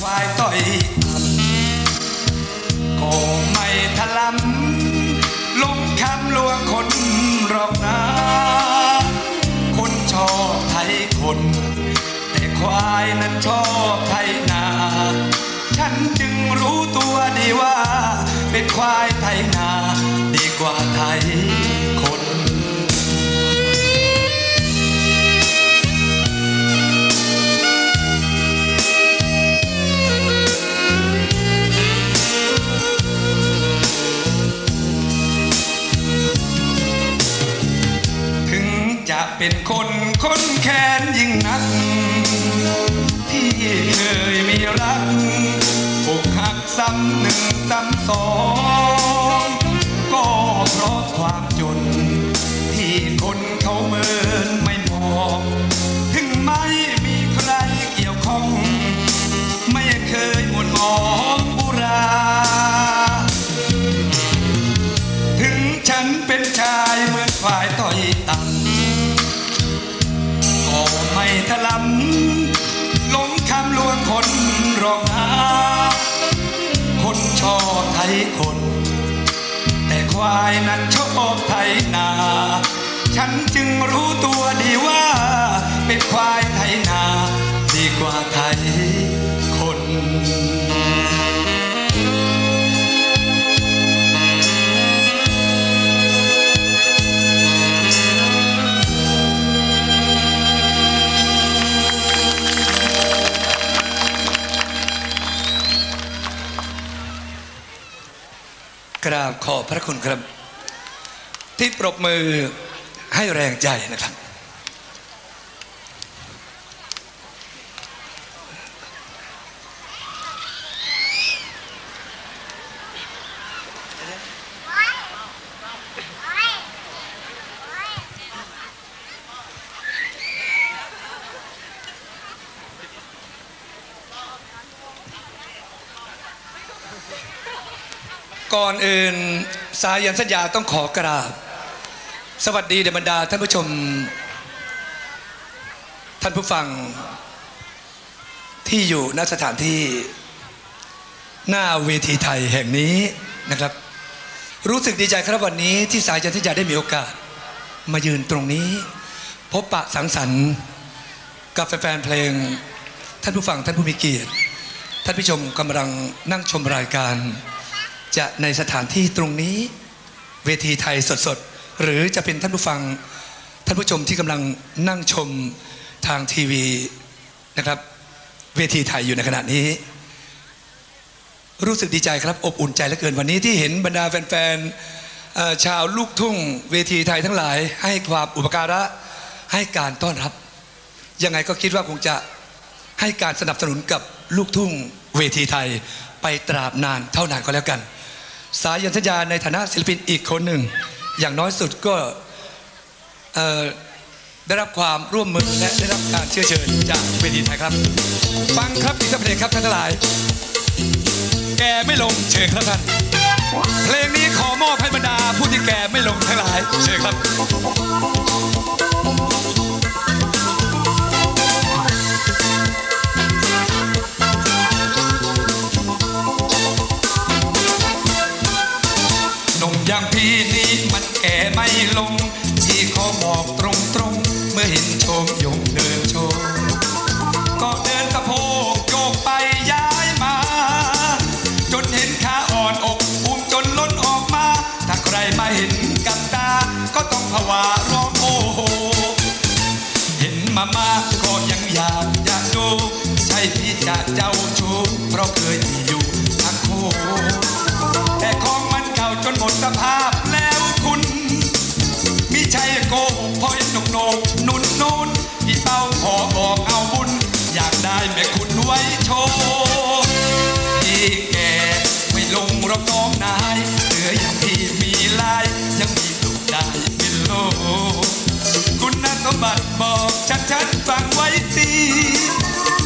ควายต่อยต่ำก็ไม่ทะลำลงคำลวงคนหรอกนะคนชอบไทยคน แต่ควายนั้นชอบไทยนา ฉันจึงรู้ตัวดีว่า เป็นควายไทยนา ดีกว่าไทย เป็นคนคนแค้นยิ่งนัก ที่เคยมีรักอกหักซ้ำหนึ่งซ้ำสอง ก็เพราะความจนายนั้นชอบไทยนา ฉันจึงรู้ตัวดีว่าเป็นควายไทยนา ดีกว่าไทยคน ราบขอบพระคุณครับ ที่ปรบมือให้แรงใจนะครับ ก่อนอื่นสายันสัญญาต้องขอกราบ สวัสดีเดบรรดาท่านผู้ชม ท่านผู้ฟัง ที่อยู่ณสถานที่ หน้าเวทีไทยแห่งนี้นะครับ รู้สึกดีใจครับวันนี้ที่สายันสัญญาได้มีโอกาส มายืนตรงนี้ พบปะสังสรรค์กับแฟนๆเพลง ท่านผู้ฟังท่านผู้มีเกียรติ ท่านผู้ชมกำลังนั่งชมรายการ จะในสถานที่ตรงนี้เวทีไทยสดๆ หรือจะเป็นท่านผู้ฟังท่านผู้ชมที่กำลังนั่งชมทางทีวีนะครับ เวทีไทยอยู่ในขณะนี้ รู้สึกดีใจครับ อบอุ่นใจเหลือเกินวันนี้ที่เห็นบรรดาแฟนๆชาวลูกทุ่ง เวทีไทยทั้งหลาย ให้ความอุปการะให้การต้อนรับ ยังไงก็คิดว่าคงจะให้การสนับสนุนกับลูกทุ่งเวทีไทยไปตราบนานเท่านานก็แล้วกัน สายันสัญญาในฐานะศิลปินอีกคนหนึ่ง อย่างน้อยสุดก็ได้รับความร่วมมือและได้รับการเชื้อเชิญจากเวทีไทยครับ ฟังครับอีกสักเพลงครับท่านทั้งหลาย แกไม่ลงเชิญครับท่านเพลงนี้ขอมอบให้บรรดาผู้ที่แกไม่ลงทั้งหลาย เชิญครับางพี่นี้มันแก่ไม่ลง ที่เขาบอกตรงๆ เมื่อเห็นโชมยงเดินโชว์ก็เดินสะโพกโยกไปย้ายมา จนเห็นขาอ่อนอกอุ้มจนล้นออกมา ถ้าใครมาเห็นกับตา ก็ต้องผวาร้องโอ้โห เห็นมามากก็ยังอยากอยากดู ใช่พี่จะเจ้าชู้เพราะเคย ดสภาพแล้วคุณมิใช่โกหกพอยนกโหนกนุนนูนพี่เป้าขอบอกเอาบุญ อยากได้แม่คุณไว้โชว์พี่แกไม่ลงรอกน้องนายเหลืออย่างพี่มีลาย ยังมีลูกได้เป็นโลกคุณสมบัติบอกชัดๆฟังไว้สิ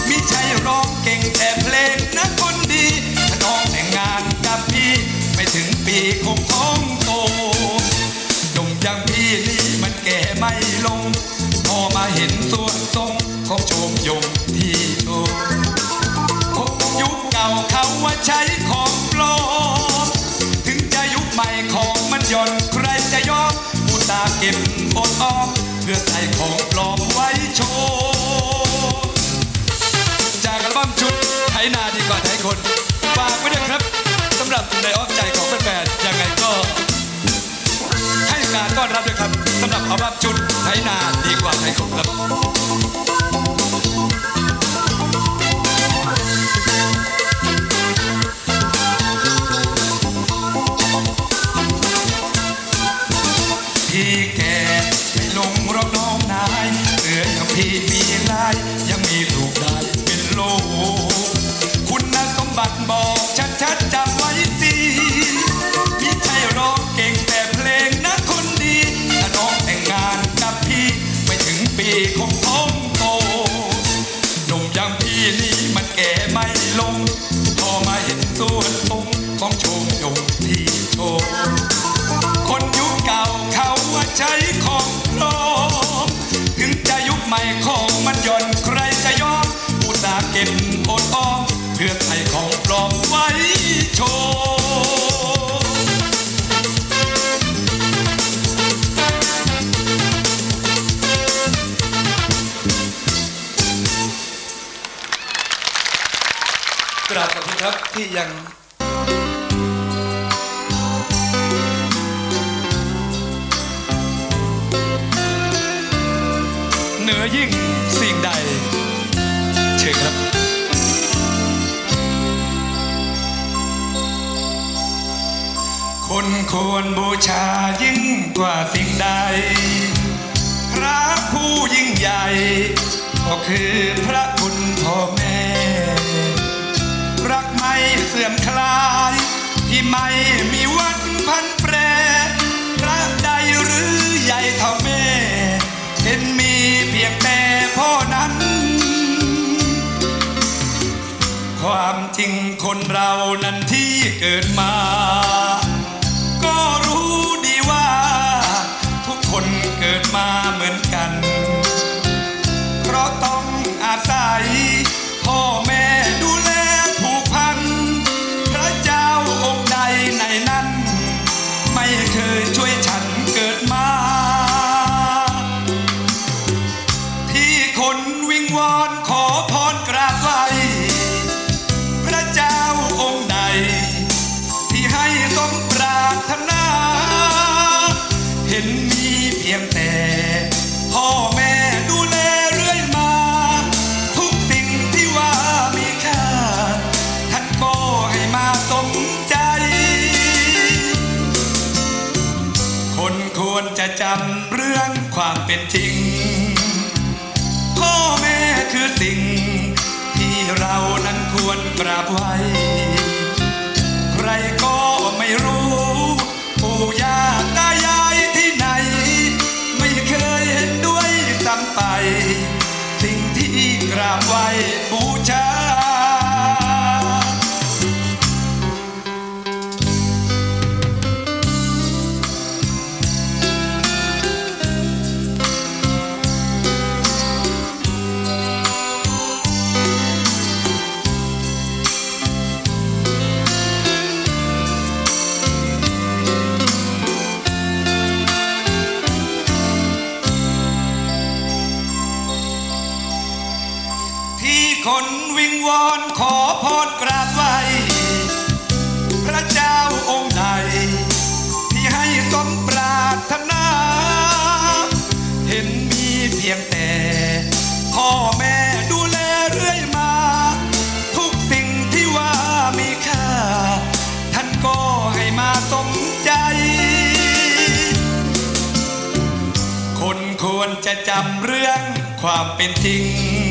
มิใช่ร้องเก่งแต่เพลงนะคนดีถ้าน้องแต่งงานกับพี่ไม่ถึงปีคง มาเห็นส่วนทรงของโชมยงที่โชว์คงอยู่ใช้ของปลอมถึงจะยุคใหม่ของมันย่อนใครจะยอมอุตาเก็บอดออมเพื่อใส่ของปลอมไว้โชว์จากอัลบั้มชุดไถนาดีกว่าไถคนฝากไว้ด้วยครับสำหรับในอ้อมใจของแฟนๆยังไงก็ให้การต้อนรับด้วยครับสำหรับอัลบั้มชุดไถนาดีกว่าไถคนครับ ไม่ถึงปีคงท้องโตหนุ่มอย่างพี่นี่มันแก่ไม่ลง พอมาเห็นส่วนตรงของโชมยงที่โชคนยุ ครับที่ยังเหนือยิ่งสิ่งใด เชิญครับ คนควรบูชายิ่งกว่าสิ่งใด พระผู้ยิ่งใหญ่ ก็คือพระคุณพ่อแม่ เสื่อมคลาย ที่ไม่มีวันพันแปรพระใดหรือใหญ่เท่าแม่เห็นมีเพียงแต่พ่อนั้น ความจริงคนเรานั้นที่เกิดมา จะจำเรื่องความเป็นจริง พ่อแม่คือสิ่ง ที่เรานั้นควรกราบไหว้ ใครก็ไม่รู้ปู่ย่า คนวิงวอนขอพรกราบไหวพระเจ้าองค์ใดที่ให้สมปรารถนา เห็นมีเพียงแต่พ่อแม่ดูแลเรื่อยมา ทุกสิ่งที่ว่ามีค่า ท่านก็ให้มาสมใจ คนควรจะจำเรื่องความเป็นจริง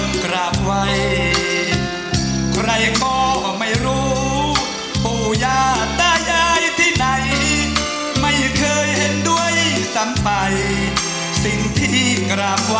ซึ่งควรกราบไหวใครก็ไม่รู้ ปู่ย่าตายายที่ไหน ไม่เคยเห็นด้วยซ้ำไป สิ่งที่กราบไหว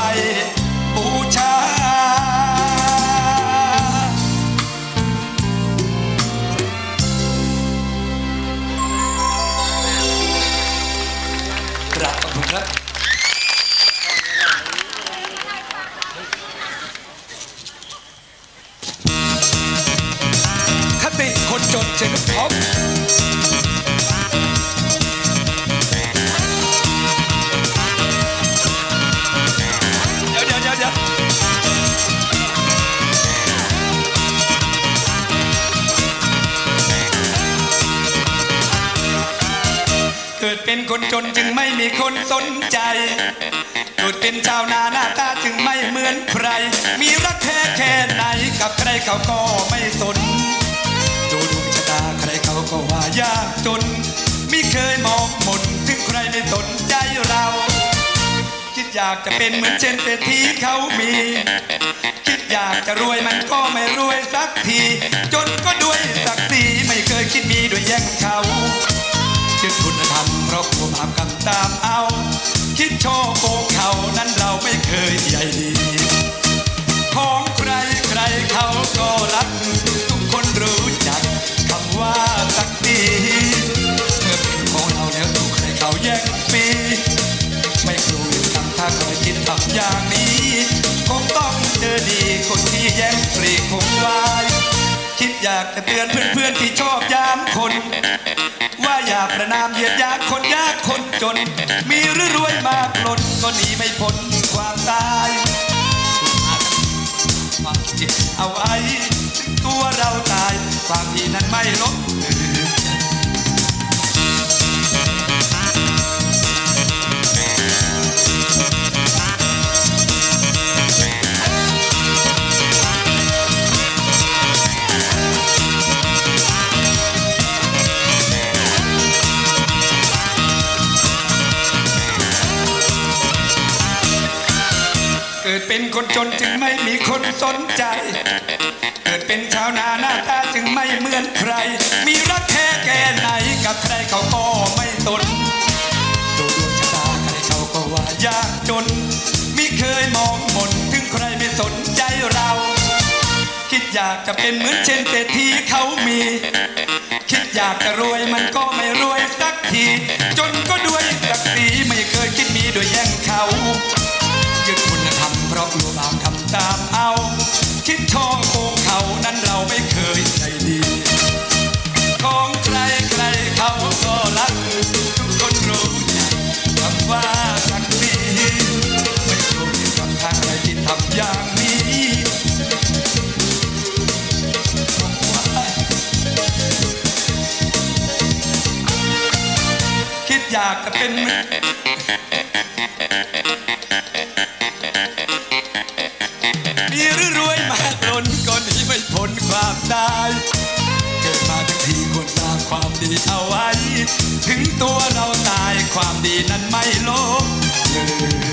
คนจนจึงไม่มีคนสนใจเกิดเป็นชาวนาหน้าตาจึงไม่เหมือนใคร มีรักแค่แค่ไหนกับใครเขาก็ไม่สนดูดวงชะตาใครเขาก็ว่ายากจน ไม่เคยมองหมนถึงใครไม่สนใจเรา คิดอยากจะเป็นเหมือนเช่นเศรษฐีเขามี คิดอยากจะรวยมันก็ไม่รวยสักที จนก็ด้วยศักดิ์ศรีไม่เคยคิดมีด้วยแย่งเขา คุณธรรมเพราะกลัวบาปกรรมตามเอา คิดโชว์โกงเขานั้นเราไม่เคยใหญ่ดี ของใครใครเขาก็รัก ทุกคนรู้จักคำว่าสักดีเมื่อเป็นของเราแล้วถูกใครเขาแย่งปี ไม่กลัวทำถ้าเคยคิดทำอย่างนี้ คงต้องเจอดีคนที่แย่งปลีคงวายคิดอยากจะเตือนเพื่อนๆที่ชอบยามคน ว่าอย่าประนามเหยียดยากคนยากคนจน มีหรือรวยมากล้นก็หนีไม่พ้นความตายความจิตเอาไว้ถึงตัวเราตายความดีนั้นไม่ลบ เป็นคนจนจึงไม่มีคนสนใจ เกิดเป็นชาวนาหน้าตาจึงไม่เหมือนใคร มีรักแค่แก่ไหนกับใครเขาก็ไม่สนดูดวงชะตาใครเขาก็ว่ายากจนไม่เคยมองมนถึงใครไม่สนใจเรา คิดอยากจะเป็นเหมือนเช่นเศรษฐีเขามี คิดอยากจะรวยมันก็ไม่รวยสักที จนก็ด้วยศักดิ์ศรีไม่เคยคิดมีโดยแย่งเขา เราะกลัวบาปทำตามเอา คิดช่อโกงเขานั้นเราไม่เคยใจดีของใครใครเขาก็รักทุกคนรู้จักคำว่าสักดีไม่รู้มีกับทางใดที่ทำอย่างนี้คิดอยากจะเป็น ถึงตัวเราตายความดีนั้นไม่ลบเลย